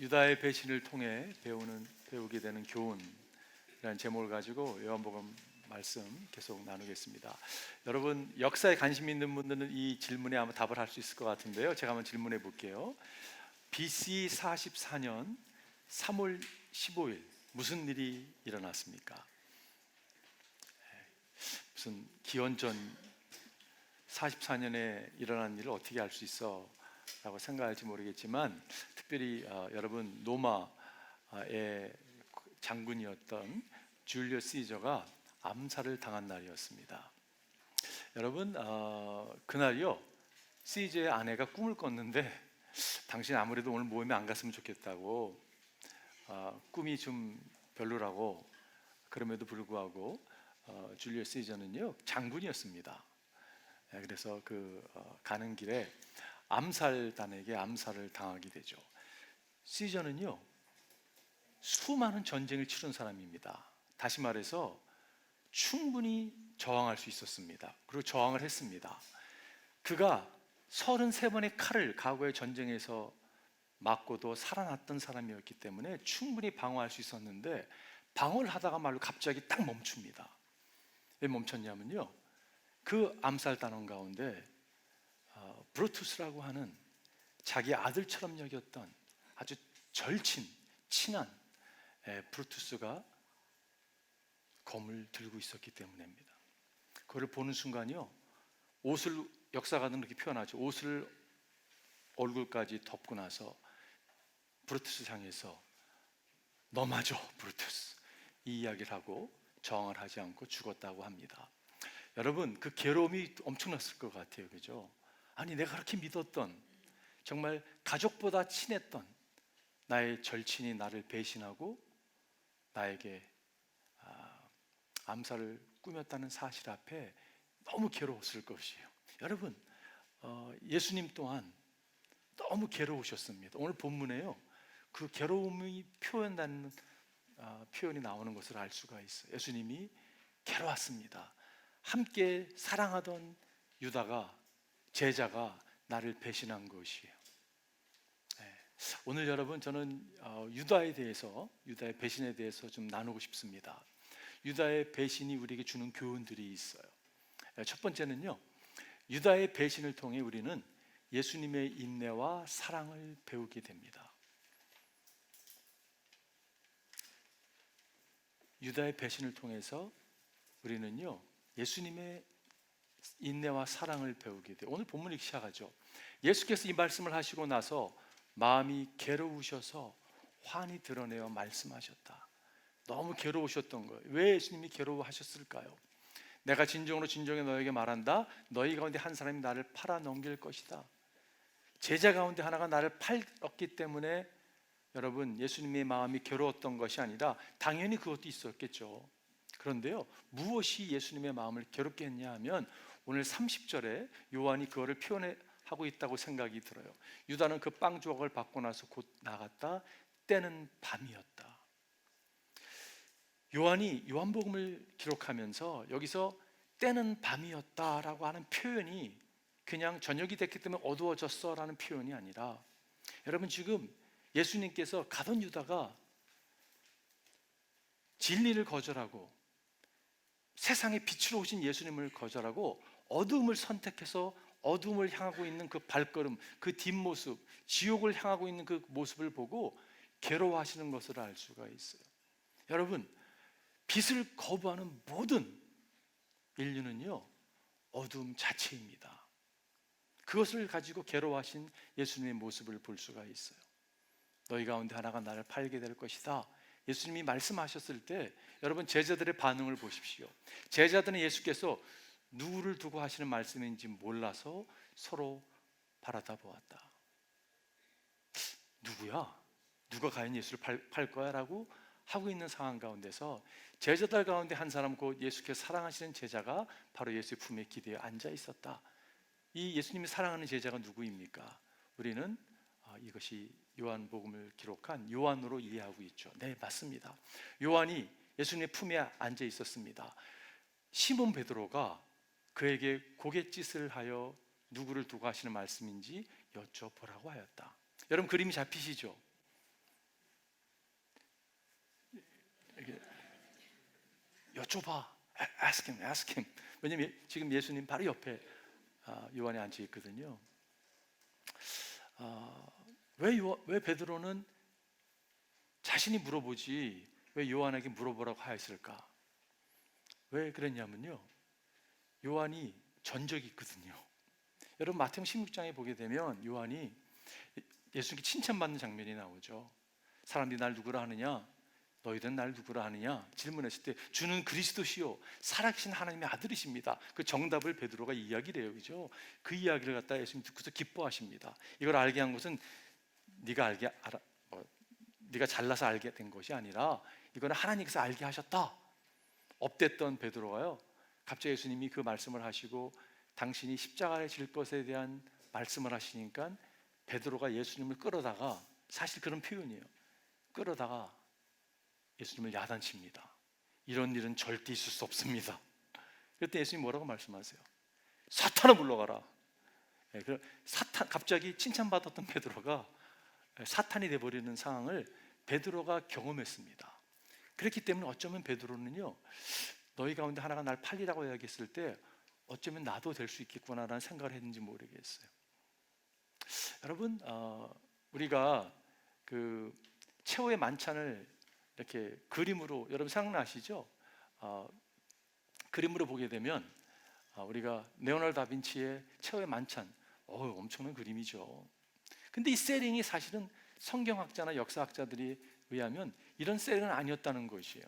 유다의 배신을 통해 배우는 배우게 되는 교훈이라는 제목을 가지고 요한복음 말씀 계속 나누겠습니다. 여러분 역사에 관심 있는 분들은 이 질문에 아마 답을 할 수 있을 것 같은데요. 제가 한번 질문해 볼게요. BC 44년 3월 15일 무슨 일이 일어났습니까? 예, 무슨 기원전 44년에 일어난 일을 어떻게 알 수 있어? 라고 생각할지 모르겠지만 특별히 어, 여러분 로마의 장군이었던 줄리어스 시저가 암살을 당한 날이었습니다. 여러분 어, 그날이요 시저의 아내가 꿈을 꿨는데 당신 아무래도 오늘 모임에 안 갔으면 좋겠다고 어, 꿈이 좀 별로라고 그럼에도 불구하고 어, 줄리어스 시저는요 장군이었습니다. 예, 그래서 그 어, 가는 길에 암살단에게 암살을 당하게 되죠. 시저는요 수많은 전쟁을 치른 사람입니다. 다시 말해서 충분히 저항할 수 있었습니다. 그리고 저항을 했습니다. 그가 33번의 칼을 과거의 전쟁에서 맞고도 살아났던 사람이었기 때문에 충분히 방어할 수 있었는데 방어를 하다가 말로 갑자기 딱 멈춥니다. 왜 멈췄냐면요. 그 암살 단원 가운데 어, 브루투스라고 하는 자기 아들처럼 여겼던 아주 절친, 친한 에, 브루투스가 검을 들고 있었기 때문입니다. 그걸 보는 순간요, 옷을 역사가는 그렇게 표현하죠. 옷을 얼굴까지 덮고 나서 브루투스 향해서 너 맞아, 브루투스 이 이야기를 하고 저항을 하지 않고 죽었다고 합니다. 여러분 그 괴로움이 엄청났을 것 같아요, 그죠? 아니 내가 그렇게 믿었던 정말 가족보다 친했던 나의 절친이 나를 배신하고 나에게 아, 암살을 꾸몄다는 사실 앞에 너무 괴로웠을 것이에요. 여러분 어, 예수님 또한 너무 괴로우셨습니다. 오늘 본문에요 그 괴로움이 표현되는 아, 표현이 나오는 것을 알 수가 있어요. 예수님이 괴로웠습니다. 함께 사랑하던 유다가 제자가 나를 배신한 것이에요. 네. 오늘 여러분 저는 어, 유다에 대해서 유다의 배신에 대해서 좀 나누고 싶습니다. 유다의 배신이 우리에게 주는 교훈들이 있어요. 네, 첫 번째는요. 유다의 배신을 통해 우리는 예수님의 인내와 사랑을 배우게 됩니다. 유다의 배신을 통해서 우리는요. 예수님의 인내와 사랑을 배우게 돼. 오늘 본문이 시작하죠. 예수께서 이 말씀을 하시고 나서 마음이 괴로우셔서 환히 드러내어 말씀하셨다. 너무 괴로우셨던 거예요. 왜 예수님이 괴로워하셨을까요? 내가 진정으로 진정에 너에게 말한다. 너희 가운데 한 사람이 나를 팔아 넘길 것이다. 제자 가운데 하나가 나를 팔었기 때문에 여러분 예수님의 마음이 괴로웠던 것이 아니라 당연히 그것도 있었겠죠. 그런데요, 무엇이 예수님의 마음을 괴롭게 했냐 하면 오늘 30절에 요한이 그거를 표현하고 있다고 생각이 들어요. 유다는 그 빵 조각을 받고 나서 곧 나갔다. 때는 밤이었다. 요한이 요한복음을 기록하면서 여기서 때는 밤이었다라고 하는 표현이 그냥 저녁이 됐기 때문에 어두워졌어라는 표현이 아니라 여러분 지금 예수님께서 가던 유다가 진리를 거절하고 세상의 빛으로 오신 예수님을 거절하고 어둠을 선택해서 어둠을 향하고 있는 그 발걸음, 그 뒷모습, 지옥을 향하고 있는 그 모습을 보고 괴로워하시는 것을 알 수가 있어요. 여러분, 빛을 거부하는 모든 인류는요, 어둠 자체입니다. 그것을 가지고 괴로워하신 예수님의 모습을 볼 수가 있어요. 너희 가운데 하나가 나를 팔게 될 것이다. 예수님이 말씀하셨을 때 여러분 제자들의 반응을 보십시오. 제자들은 예수께서 누구를 두고 하시는 말씀인지 몰라서 서로 바라다 보았다. 누구야? 누가 과연 예수를 팔, 팔 거야 라고 하고 있는 상황 가운데서 제자들 가운데 한 사람 곧 예수께서 사랑하시는 제자가 바로 예수의 품에 기대어 앉아 있었다. 이 예수님이 사랑하는 제자가 누구입니까? 우리는 아, 이것이 요한복음을 기록한 요한으로 이해하고 있죠. 네, 맞습니다. 요한이 예수님의 품에 앉아 있었습니다. 시몬 베드로가 그에게 고갯짓을 하여 누구를 두고 하시는 말씀인지 여쭤보라고 하였다. 여러분 그림이 잡히시죠? 여쭤봐. 아, ask him, ask him. 왜냐면 지금 예수님 바로 옆에 아, 요한이 앉아 있거든요. 아, 왜, 요, 왜 베드로는 자신이 물어보지 왜 요한에게 물어보라고 하였을까? 왜 그랬냐면요. 요한이 전적이 있거든요. 여러분 마태복음 16장에 보게 되면 요한이 예수님께 칭찬받는 장면이 나오죠. 사람들이 날 누구라 하느냐? 너희들은 날 누구라 하느냐? 질문했을 때 주는 그리스도시요 살아계신 하나님의 아들이십니다. 그 정답을 베드로가 이야기를 해요. 그죠? 그 이야기를 갖다 예수님 듣고서 기뻐하십니다. 이걸 알게 한 것은 네가 알게 알아 뭐, 네가 잘나서 알게 된 것이 아니라 이거는 하나님께서 알게 하셨다. 업됐던 베드로가요. 갑자기 예수님이 그 말씀을 하시고 당신이 십자가에 질 것에 대한 말씀을 하시니까 베드로가 예수님을 끌어다가 사실 그런 표현이에요. 끌어다가 예수님을 야단칩니다. 이런 일은 절대 있을 수 없습니다. 그때 예수님 뭐라고 말씀하세요? 사탄을 불러가라. 예, 그 사탄 갑자기 칭찬받았던 베드로가 사탄이 돼버리는 상황을 베드로가 경험했습니다. 그렇기 때문에 어쩌면 베드로는요 너희 가운데 하나가 날 팔리라고 이야기했을 때 어쩌면 나도 될 수 있겠구나라는 생각을 했는지 모르겠어요. 여러분 어, 우리가 그 최후의 만찬을 이렇게 그림으로 여러분 생각나시죠? 어, 그림으로 보게 되면 어, 우리가 네오날 다빈치의 최후의 만찬, 어, 엄청난 그림이죠. 근데 이 세링이 사실은 성경학자나 역사학자들이 의하면 이런 세링은 아니었다는 것이에요.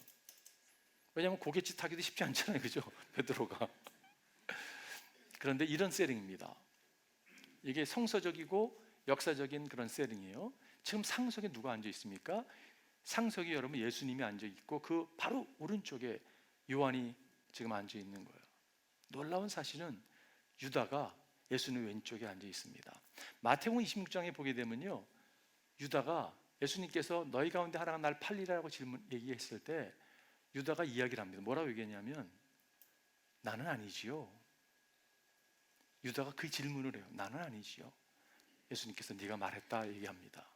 왜냐하면 고갯짓 하기도 쉽지 않잖아요, 그죠? 베드로가. 그런데 이런 세링입니다. 이게 성서적이고 역사적인 그런 세링이에요. 지금 상석에 누가 앉아 있습니까? 상석에 여러분 예수님이 앉아 있고 그 바로 오른쪽에 요한이 지금 앉아 있는 거예요. 놀라운 사실은 유다가 예수님 왼쪽에 앉아 있습니다. 마태복음 26장에 보게 되면요. 유다가 예수님께서 너희 가운데 하나가 날 팔리라고 질문 얘기했을 때 유다가 이야기를 합니다. 뭐라고 얘기했냐면 나는 아니지요. 유다가 그 질문을 해요. 나는 아니지요. 예수님께서 네가 말했다 얘기합니다.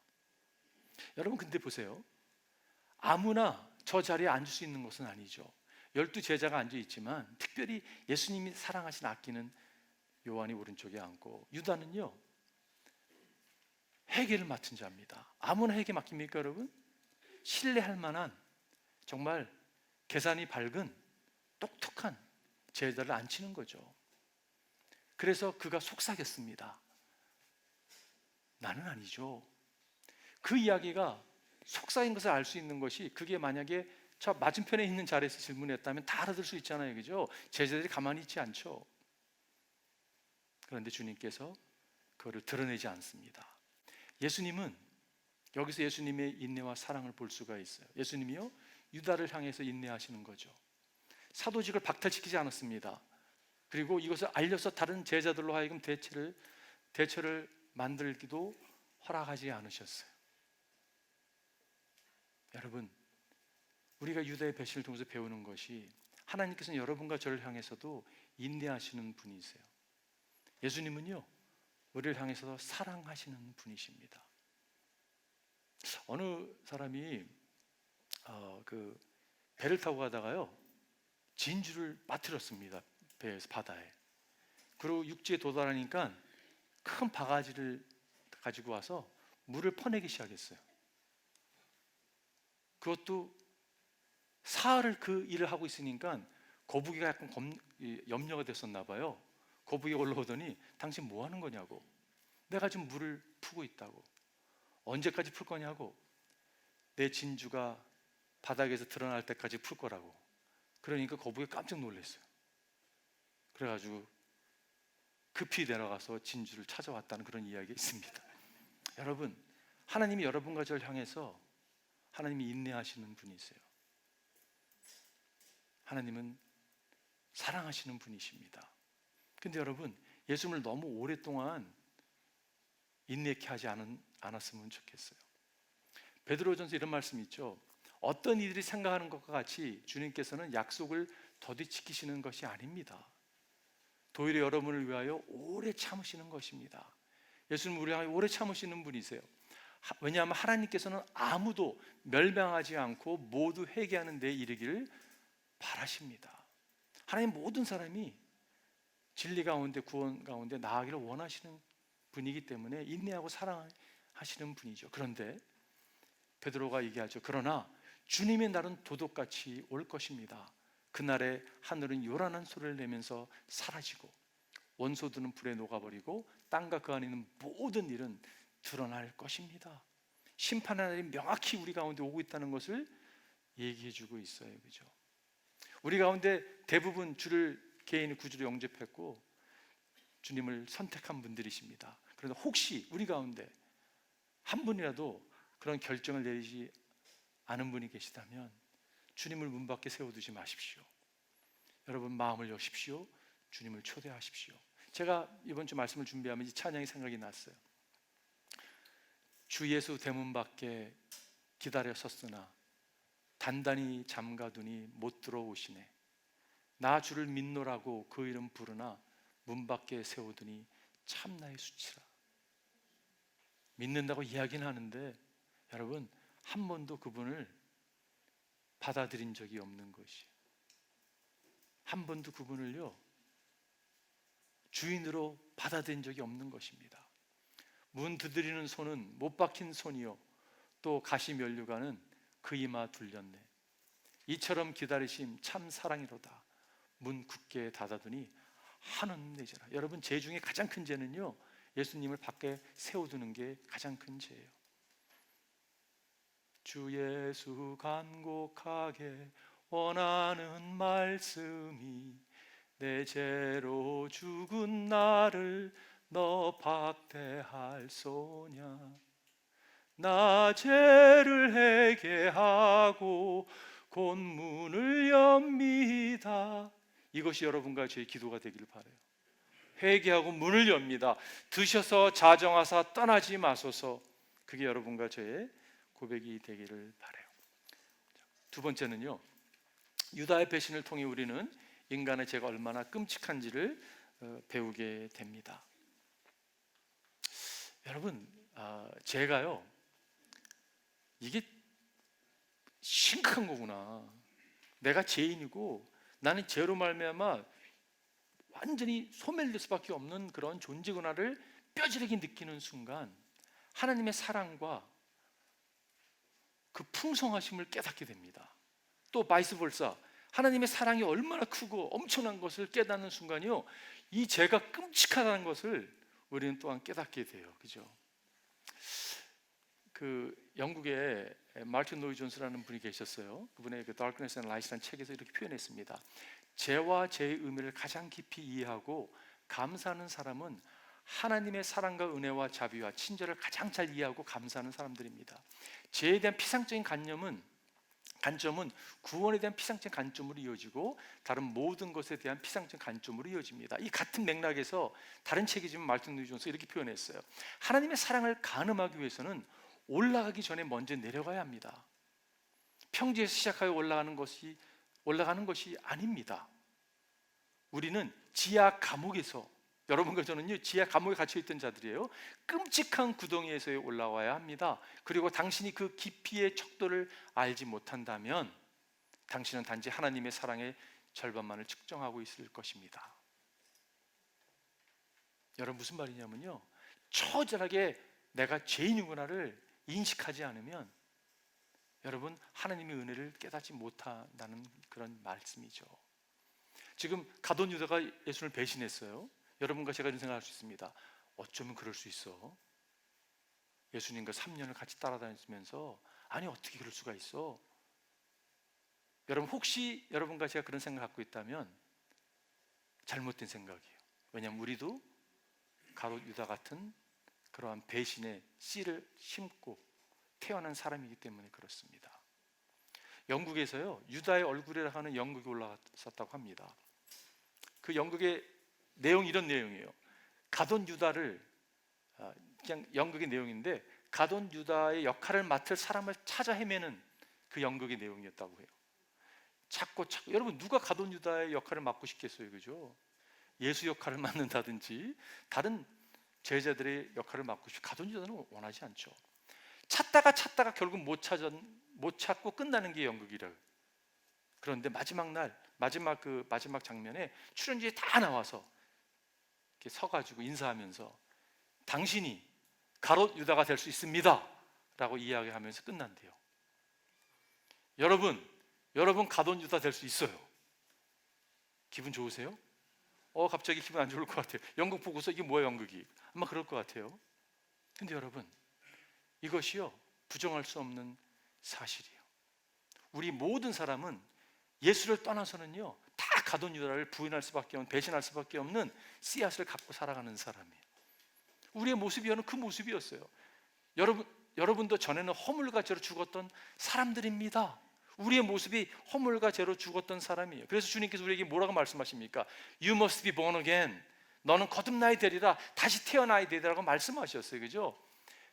여러분 근데 보세요. 아무나 저 자리에 앉을 수 있는 것은 아니죠. 열두 제자가 앉아 있지만 특별히 예수님이 사랑하신 아끼는 요한이 오른쪽에 앉고 유다는요 회개를 맡은 자입니다. 아무나 회개 맡깁니까 여러분? 신뢰할 만한 정말 계산이 밝은 똑똑한 제자를 앉히는 거죠. 그래서 그가 속삭였습니다. 나는 아니죠. 그 이야기가 속삭인 것을 알 수 있는 것이 그게 만약에 저 맞은편에 있는 자리에서 질문했다면 다 알아들 수 있잖아요. 그죠? 제자들이 가만히 있지 않죠. 그런데 주님께서 그거를 드러내지 않습니다. 예수님은 여기서 예수님의 인내와 사랑을 볼 수가 있어요. 예수님이요 유다를 향해서 인내하시는 거죠. 사도직을 박탈시키지 않았습니다. 그리고 이것을 알려서 다른 제자들로 하여금 대체를 대처를 만들기도 허락하지 않으셨어요. 여러분, 우리가 유다의 배신을 통해서 배우는 것이 하나님께서는 여러분과 저를 향해서도 인내하시는 분이세요. 예수님은요, 우리를 향해서 사랑하시는 분이십니다. 어느 사람이 어, 그 배를 타고 가다가요 진주를 빠뜨렸습니다 배에서 바다에. 그리고 육지에 도달하니까 큰 바가지를 가지고 와서 물을 퍼내기 시작했어요. 그것도 사흘을 그 일을 하고 있으니까 거북이가 약간 검, 염려가 됐었나 봐요. 거북이가 올라오더니 당신 뭐 하는 거냐고. 내가 지금 물을 푸고 있다고. 언제까지 풀 거냐고. 내 진주가 바닥에서 드러날 때까지 풀 거라고. 그러니까 거북이 깜짝 놀랐어요. 그래가지고 급히 내려가서 진주를 찾아왔다는 그런 이야기가 있습니다. 여러분, 하나님이 여러분과 저를 향해서 하나님이 인내하시는 분이세요. 하나님은 사랑하시는 분이십니다. 근데 여러분, 예수님을 너무 오랫동안 인내케 하지 않은, 않았으면 좋겠어요. 베드로전서 이런 말씀이 있죠. 어떤 이들이 생각하는 것과 같이 주님께서는 약속을 더디 지키시는 것이 아닙니다. 도리어 여러분을 위하여 오래 참으시는 것입니다. 예수님 우리 향해 오래 참으시는 분이세요. 하- 왜냐하면 하나님께서는 아무도 멸망하지 않고 모두 회개하는 데 이르기를 바라십니다. 하나님 모든 사람이 진리 가운데 구원 가운데 나아가기를 원하시는 분이기 때문에 인내하고 사랑하시는 분이죠. 그런데 베드로가 얘기하죠. 그러나 주님의 날은 도둑같이 올 것입니다. 그날에 하늘은 요란한 소리를 내면서 사라지고 원소들은 불에 녹아버리고 땅과 그 안에 있는 모든 일은 드러날 것입니다. 심판의 날이 명확히 우리 가운데 오고 있다는 것을 얘기해 주고 있어요. 그죠? 우리 가운데 대부분 주를 개인의 구주로 영접했고 주님을 선택한 분들이십니다. 그런데 혹시 우리 가운데 한 분이라도 그런 결정을 내리지 않은 분이 계시다면 주님을 문 밖에 세워두지 마십시오. 여러분 마음을 여십시오. 주님을 초대하십시오. 제가 이번 주 말씀을 준비하면서 이 찬양이 생각이 났어요. 주 예수 대문 밖에 기다려 섰으나 단단히 잠가두니 못 들어오시네. 나 주를 믿노라고 그 이름 부르나 문 밖에 세우더니 참 나의 수치라. 믿는다고 이야기는 하는데 여러분 한 번도 그분을 받아들인 적이 없는 것이. 한 번도 그분을요 주인으로 받아들인 적이 없는 것입니다. 문 두드리는 손은 못 박힌 손이요 또 가시 면류관은 그 이마 둘렸네. 이처럼 기다리심 참 사랑이로다. 문 굳게 닫아두니 한은 내지라. 여러분 죄 중에 가장 큰 죄는요 예수님을 밖에 세워두는 게 가장 큰 죄예요. 주 예수 간곡하게 원하는 말씀이 내 죄로 죽은 나를 너 박대할 소냐 나 죄를 회개하고 곧 문을 엽니다 이것이 여러분과 저의 기도가 되기를 바래요. 회개하고 문을 엽니다. 드셔서 자정하사 떠나지 마소서. 그게 여러분과 저의 고백이 되기를 바래요. 두 번째는요. 유다의 배신을 통해 우리는 인간의 죄가 얼마나 끔찍한지를 어, 배우게 됩니다. 여러분, 아, 죄가요 이게 심각한 거구나. 내가 죄인이고 나는 죄로 말미암아 완전히 소멸될 수밖에 없는 그런 존재구나를 뼈저리게 느끼는 순간 하나님의 사랑과 그 풍성하심을 깨닫게 됩니다. 또 바이스 볼사 하나님의 사랑이 얼마나 크고 엄청난 것을 깨닫는 순간이요 이 죄가 끔찍하다는 것을 우리는 또한 깨닫게 돼요 그죠 그 영국에 마르틴 노이 존스라는 분이 계셨어요 그분의 그 Darkness and Light이라는 책에서 이렇게 표현했습니다 죄와 죄의 의미를 가장 깊이 이해하고 감사하는 사람은 하나님의 사랑과 은혜와 자비와 친절을 가장 잘 이해하고 감사하는 사람들입니다 죄에 대한 피상적인 관념은 관점은 구원에 대한 피상적 관점으로 이어지고 다른 모든 것에 대한 피상적 관점으로 이어집니다. 이 같은 맥락에서 다른 책이지만 말틴 루이 존스 이렇게 표현했어요. 하나님의 사랑을 가늠하기 위해서는 올라가기 전에 먼저 내려가야 합니다. 평지에서 시작하여 올라가는 것이 올라가는 것이 아닙니다. 우리는 지하 감옥에서 여러분과 저는요 지하 감옥에 갇혀 있던 자들이에요. 끔찍한 구덩이에서 올라와야 합니다. 그리고 당신이 그 깊이의 척도를 알지 못한다면 당신은 단지 하나님의 사랑의 절반만을 측정하고 있을 것입니다. 여러분 무슨 말이냐면요. 처절하게 내가 죄인이구나를 인식하지 않으면 여러분 하나님의 은혜를 깨닫지 못한다는 그런 말씀이죠. 지금 가돈 유다가 예수를 배신했어요. 여러분과 제가 이런 생각할 수 있습니다. 어쩌면 그럴 수 있어. 예수님과 3년을 같이 따라다니면서 아니 어떻게 그럴 수가 있어? 여러분 혹시 여러분과 제가 그런 생각 갖고 있다면 잘못된 생각이에요. 왜냐하면 우리도 가롯 유다 같은 그러한 배신의 씨를 심고 태어난 사람이기 때문에 그렇습니다. 영국에서요 유다의 얼굴이라 하는 연극이 올라왔었다고 합니다. 그 연극의 내용 이런 내용이에요. 가돈 유다를 아, 그냥 연극의 내용인데 가돈 유다의 역할을 맡을 사람을 찾아 헤매는 그 연극의 내용이었다고 해요. 찾고 찾고 여러분 누가 가돈 유다의 역할을 맡고 싶겠어요, 그죠? 예수 역할을 맡는다든지 다른 제자들의 역할을 맡고 싶. 가돈 유다는 원하지 않죠. 찾다가 찾다가 결국 못 찾았 못 찾고 끝나는 게 연극이라. 그런데 마지막 날 마지막 그 마지막 장면에 출연진이 다 나와서 이렇게 서가지고 인사하면서 당신이 가롯 유다가 될 수 있습니다라고 이야기하면서 끝난대요. 여러분, 여러분 가롯 유다 될 수 있어요. 기분 좋으세요? 어 갑자기 기분 안 좋을 것 같아요. 연극 보고서 이게 뭐야 연극이? 아마 그럴 것 같아요. 근데 여러분 이것이요 부정할 수 없는 사실이에요. 우리 모든 사람은 예수를 떠나서는요 다 가돈 유다를 부인할 수밖에 없는 배신할 수밖에 없는 씨앗을 갖고 살아가는 사람이에요. 우리의 모습이어는 그 모습이었어요. 여러분 여러분도 전에는 허물과 죄로 죽었던 사람들입니다. 우리의 모습이 허물과 죄로 죽었던 사람이에요. 그래서 주님께서 우리에게 뭐라고 말씀하십니까? You must be born again. 너는 거듭나야 되리라. 다시 태어나야 되리라고 말씀하셨어요. 그죠?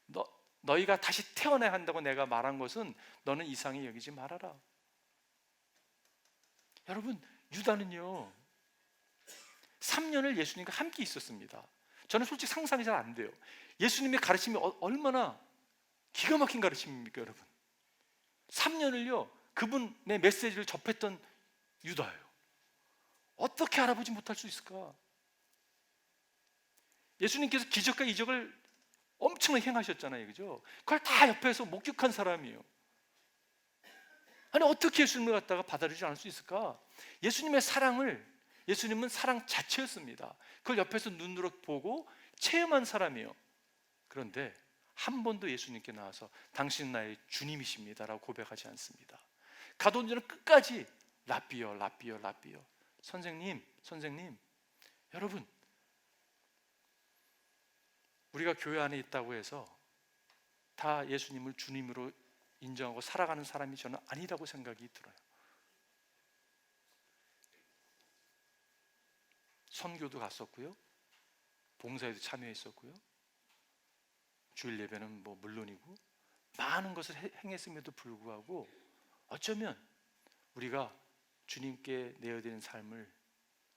너 너희가 다시 태어나야 한다고 내가 말한 것은 너는 이상히 여기지 말아라. 여러분, 유다는요. 3년을 예수님과 함께 있었습니다. 저는 솔직히 상상이 잘 안 돼요. 예수님의 가르침이 어- 얼마나 기가 막힌 가르침입니까, 여러분? 3년을요. 그분의 메시지를 접했던 유다예요. 어떻게 알아보지 못할 수 있을까? 예수님께서 기적과 이적을 엄청나게 행하셨잖아요. 그죠? 그걸 다 옆에서 목격한 사람이에요. 아니 어떻게 예수님을 갖다가 받아들이지 않을 수 있을까? 예수님의 사랑을 예수님은 사랑 자체였습니다. 그걸 옆에서 눈으로 보고 체험한 사람이에요. 그런데 한 번도 예수님께 나와서 당신 나의 주님이십니다라고 고백하지 않습니다. 가돈주는 끝까지 라비어 라비어 라비어 선생님 선생님 여러분 우리가 교회 안에 있다고 해서 다 예수님을 주님으로 인정하고 살아가는 사람이 저는 아니라고 생각이 들어요. 선교도 갔었고요. 봉사에도 참여했었고요. 주일 예배는 뭐 물론이고 많은 것을 해- 행했음에도 불구하고 어쩌면 우리가 주님께 내어야 되는 삶을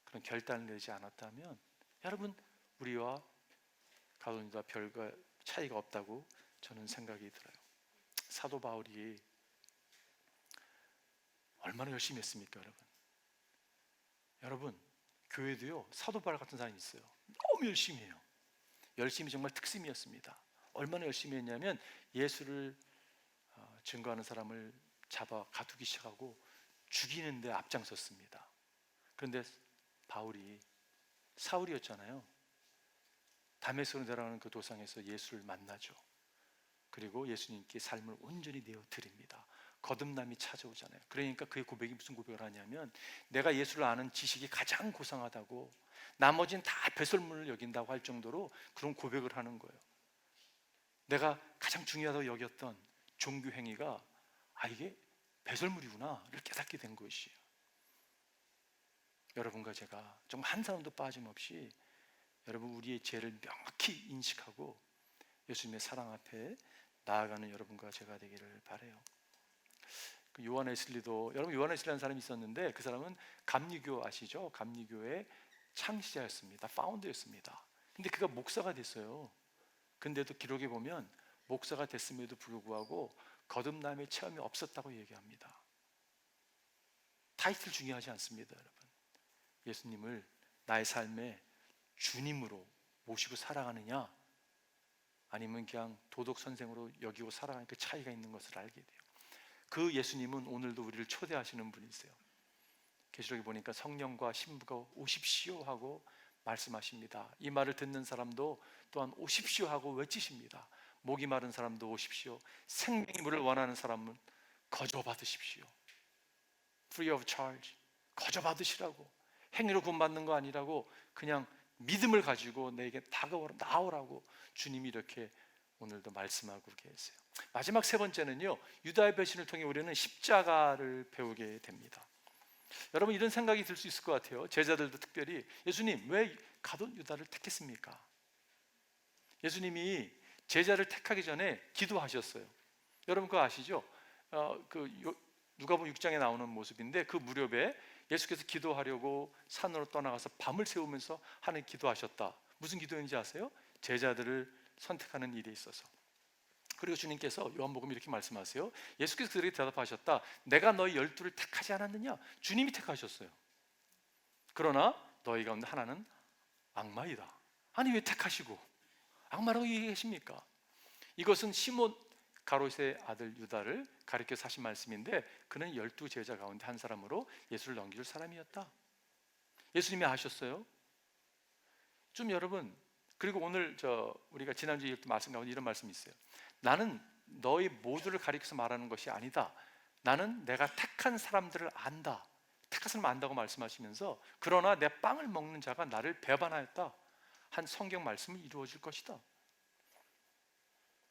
그런 결단을 내지 않았다면 여러분 우리와 가론이다 별과 차이가 없다고 저는 생각이 들어요. 사도 바울이 얼마나 열심히 했습니까, 여러분? 여러분, 교회도요, 사도 바울 같은 사람이 있어요. 너무 열심히 해요. 열심히 정말 특심이었습니다. 얼마나 열심히 했냐면 예수를 어, 증거하는 사람을 잡아 가두기 시작하고 죽이는데 앞장섰습니다. 그런데 바울이 사울이었잖아요. 내려가는 그 도상에서 예수를 만나죠. 그리고 예수님께 삶을 온전히 내어 드립니다. 거듭남이 찾아오잖아요. 그러니까 그의 고백이 무슨 고백을 하냐면 내가 예수를 아는 지식이 가장 고상하다고 나머지는 다 배설물을 여긴다고 할 정도로 그런 고백을 하는 거예요. 내가 가장 중요하다고 여겼던 종교 행위가 아 이게 배설물이구나를 깨닫게 된 것이에요. 여러분과 제가 정말 한 사람도 빠짐없이 여러분 우리의 죄를 명확히 인식하고 예수님의 사랑 앞에 나아가는 여러분과 제가 되기를 바래요. 그 요한 웨슬리도 여러분 요한 웨슬리라는 사람이 있었는데 그 사람은 감리교 아시죠? 감리교의 창시자였습니다. 파운더였습니다. 근데 그가 목사가 됐어요. 근데도 기록에 보면 목사가 됐음에도 불구하고 거듭남의 체험이 없었다고 얘기합니다. 타이틀 중요하지 않습니다, 여러분. 예수님을 나의 삶에 주님으로 모시고 살아가느냐 아니면 그냥 도덕 선생으로 여기고 살아가는 그 차이가 있는 것을 알게 돼요. 그 예수님은 오늘도 우리를 초대하시는 분이세요. 계시록에 보니까 성령과 신부가 오십시오 하고 말씀하십니다. 이 말을 듣는 사람도 또한 오십시오 하고 외치십니다. 목이 마른 사람도 오십시오. 생명의 물을 원하는 사람은 거저 받으십시오. Free of charge. 거저 받으시라고. 행위로 구원받는 거 아니라고 그냥 믿음을 가지고 내게 다가오라 나오라고 주님이 이렇게 오늘도 말씀하고 계세요. 마지막 세 번째는요. 유다의 배신을 통해 우리는 십자가를 배우게 됩니다. 여러분 이런 생각이 들 수 있을 것 같아요. 제자들도 특별히 예수님 왜 가돈 유다를 택했습니까? 예수님이 제자를 택하기 전에 기도하셨어요. 여러분 그거 아시죠? 어, 그 요- 누가복음 6장에 나오는 모습인데 그 무렵에 예수께서 기도하려고 산으로 떠나가서 밤을 새우면서 하는 기도하셨다. 무슨 기도인지 아세요? 제자들을 선택하는 일에 있어서 그리고 주님께서 요한복음 이렇게 말씀하세요. 예수께서 그들에게 대답하셨다. 내가 너희 열두를 택하지 않았느냐? 주님이 택하셨어요. 그러나 너희 가운데 하나는 악마이다. 아니 왜 택하시고 악마라고 얘기하십니까? 이것은 시몬 가롯의 아들 유다를 가리켜 사신 말씀인데 그는 열두 제자 가운데 한 사람으로 예수를 넘길 사람이었다. 예수님이 아셨어요. 좀 여러분 그리고 오늘 저 우리가 지난주에 말씀 가운데 이런 말씀이 있어요. 나는 너희 모두를 가리켜서 말하는 것이 아니다. 나는 내가 택한 사람들을 안다. 택한 사람 안다고 말씀하시면서 그러나 내 빵을 먹는 자가 나를 배반하였다. 한 성경 말씀을 이루어질 것이다.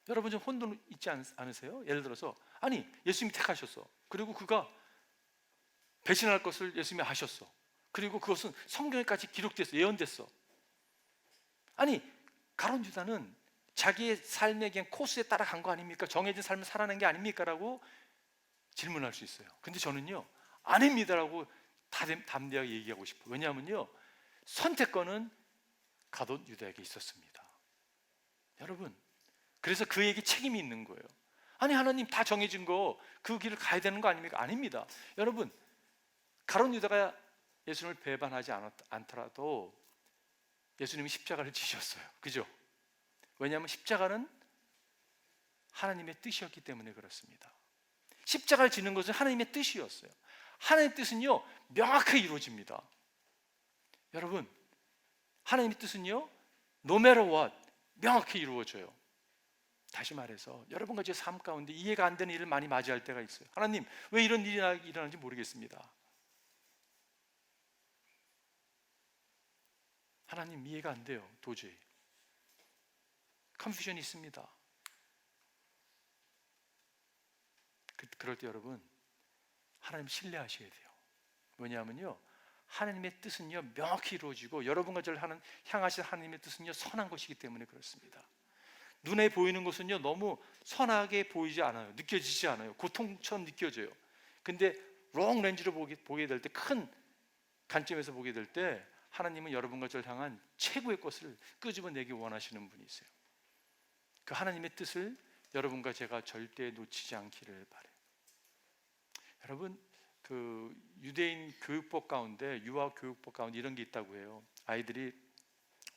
여러분 좀 혼돈 있지 않, 않으세요? 예를 들어서 아니 예수님이 택하셨어. 그리고 그가 배신할 것을 예수님이 하셨어. 그리고 그것은 성경에까지 기록됐어. 예언됐어. 아니 가론 유다는 자기의 삶에 그냥 코스에 따라 간 거 아닙니까? 정해진 삶을 살아낸 게 아닙니까라고 질문할 수 있어요. 근데 저는요 아닙니다라고 담대하게 얘기하고 싶어요. 왜냐하면요 선택권은 가돈 유다에게 있었습니다. 여러분 그래서 그에게 책임이 있는 거예요. 아니 하나님 다 정해진 거 그 길을 가야 되는 거 아닙니까? 아닙니다. 여러분 가론 유다가 예수님을 배반하지 않았, 않더라도 예수님이 십자가를 지셨어요. 그죠? 왜냐하면 십자가는 하나님의 뜻이었기 때문에 그렇습니다. 십자가를 지는 것은 하나님의 뜻이었어요. 하나님의 뜻은요 명확하게 이루어집니다. 여러분 하나님의 뜻은요 no matter what 명확히 이루어져요. 다시 말해서 여러분과 제 삶 가운데 이해가 안 되는 일을 많이 맞이할 때가 있어요. 하나님 왜 이런 일이 나- 일어나는지 모르겠습니다. 하나님 이해가 안 돼요. 도저히. 컨퓨전이 있습니다. 그, 그럴 때 여러분 하나님 신뢰하셔야 돼요. 왜냐하면요 하나님의 뜻은요 명확히 이루어지고 여러분과 저를 하는 향하신 하나님의 뜻은요 선한 것이기 때문에 그렇습니다. 눈에 보이는 것은요 너무 선하게 보이지 않아요. 느껴지지 않아요. 고통처럼 느껴져요. 근데 롱 렌즈로 보게, 보게 될 때 큰 관점에서 보게 될 때 하나님은 여러분과 저를 향한 최고의 것을 끄집어내기 원하시는 분이세요. 그 하나님의 뜻을 여러분과 제가 절대 놓치지 않기를 바래요. 여러분 그 유대인 교육법 가운데 유아 교육법 가운데 이런 게 있다고 해요. 아이들이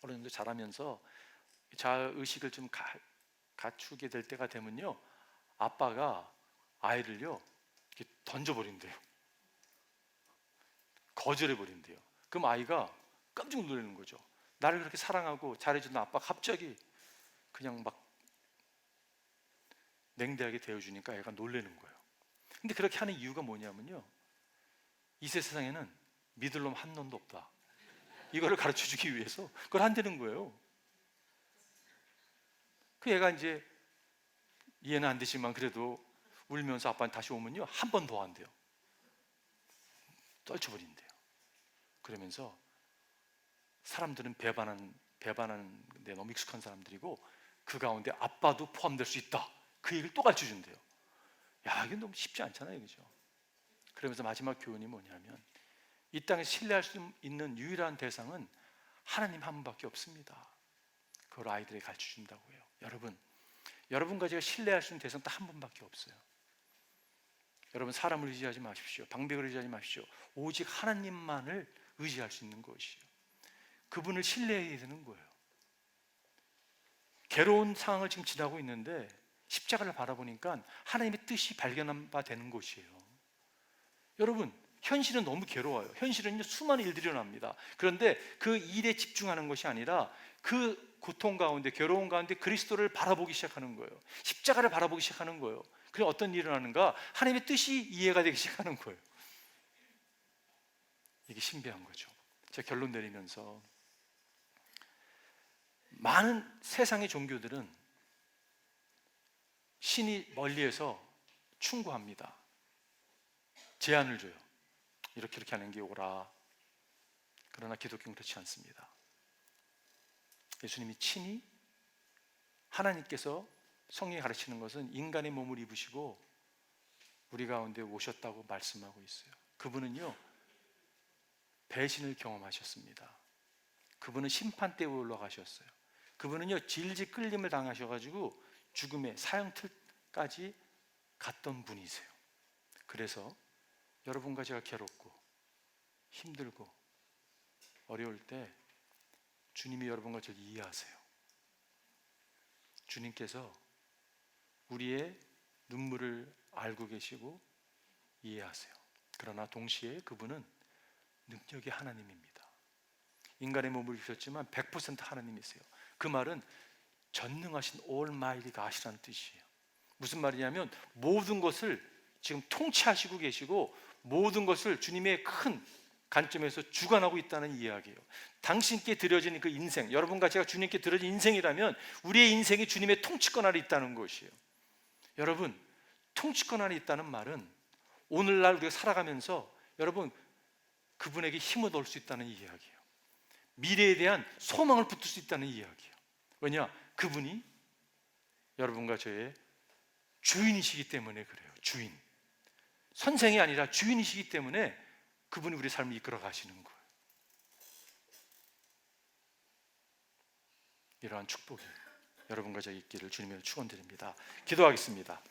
어느 정도 자라면서 자아 의식을 좀 가, 갖추게 될 때가 되면요, 아빠가 아이를요 이렇게 던져버린대요. 거절해 버린대요. 그럼 아이가 깜짝 놀라는 거죠. 나를 그렇게 사랑하고 잘해주는 아빠가 갑자기 그냥 막 냉대하게 대해주니까 애가 놀라는 거예요. 근데 그렇게 하는 이유가 뭐냐면요. 이 세상에는 믿을 놈 한 놈도 없다. 이거를 가르쳐 주기 위해서 그걸 한다는 거예요. 그 애가 이제 이해는 안 되지만 그래도 울면서 아빠한테 다시 오면요. 한 번 더 한대요. 떨쳐버린대요. 그러면서 사람들은 배반하는, 배반하는 데 너무 익숙한 사람들이고 그 가운데 아빠도 포함될 수 있다. 그 얘기를 또 가르쳐 준대요. 야, 이게 너무 쉽지 않잖아요. 그죠? 그러면서 마지막 교훈이 뭐냐면 이 땅에 신뢰할 수 있는 유일한 대상은 하나님 한 분밖에 없습니다. 그걸 아이들에게 가르쳐 준다고 해요. 여러분, 여러분과 제가 신뢰할 수 있는 대상 딱 한 분밖에 없어요. 여러분 사람을 의지하지 마십시오. 방백을 의지하지 마십시오. 오직 하나님만을 의지할 수 있는 것이요. 그분을 신뢰해야 되는 거예요. 괴로운 상황을 지금 지나고 있는데 십자가를 바라보니까 하나님의 뜻이 발견한 바 되는 것이에요. 여러분, 현실은 너무 괴로워요. 현실은 수많은 일들이 일어납니다. 그런데 그 일에 집중하는 것이 아니라 그 고통 가운데, 괴로운 가운데 그리스도를 바라보기 시작하는 거예요. 십자가를 바라보기 시작하는 거예요. 그럼 어떤 일이 일어나는가? 하나님의 뜻이 이해가 되기 시작하는 거예요. 이게 신비한 거죠. 제가 결론 내리면서 많은 세상의 종교들은 신이 멀리에서 충고합니다. 제안을 줘요. 이렇게 이렇게 하는 게 옳아. 그러나 기독교는 그렇지 않습니다. 예수님이 친히 하나님께서 성령이 가르치는 것은 인간의 몸을 입으시고 우리 가운데 오셨다고 말씀하고 있어요. 그분은요 배신을 경험하셨습니다. 그분은 심판대에 올라가셨어요. 그분은요 질질 끌림을 당하셔가지고 죽음의 사형틀까지 갔던 분이세요. 그래서 여러분과 제가 괴롭고 힘들고 어려울 때 주님이 여러분과 저를 이해하세요. 주님께서 우리의 눈물을 알고 계시고 이해하세요. 그러나 동시에 그분은 능력의 하나님입니다. 인간의 몸을 입으셨지만 100% 하나님이세요. 그 말은 전능하신 올마이리가 아시라는 뜻이에요. 무슨 말이냐면 모든 것을 지금 통치하시고 계시고 모든 것을 주님의 큰 관점에서 주관하고 있다는 이야기예요. 당신께 드려진 그 인생, 여러분과 제가 주님께 드려진 인생이라면 우리의 인생이 주님의 통치권 아래 있다는 것이에요. 여러분, 통치권 안에 있다는 말은 오늘날 우리가 살아가면서 여러분 그분에게 힘을 얻을 수 있다는 이야기예요. 미래에 대한 소망을 붙을 수 있다는 이야기예요. 왜냐? 그분이 여러분과 저의 주인이시기 때문에 그래요. 주인. 선생이 아니라 주인이시기 때문에 그분이 우리 삶을 이끌어 가시는 거예요. 이러한 축복이 여러분과 저에 있기를 주님의 축원드립니다. 기도하겠습니다.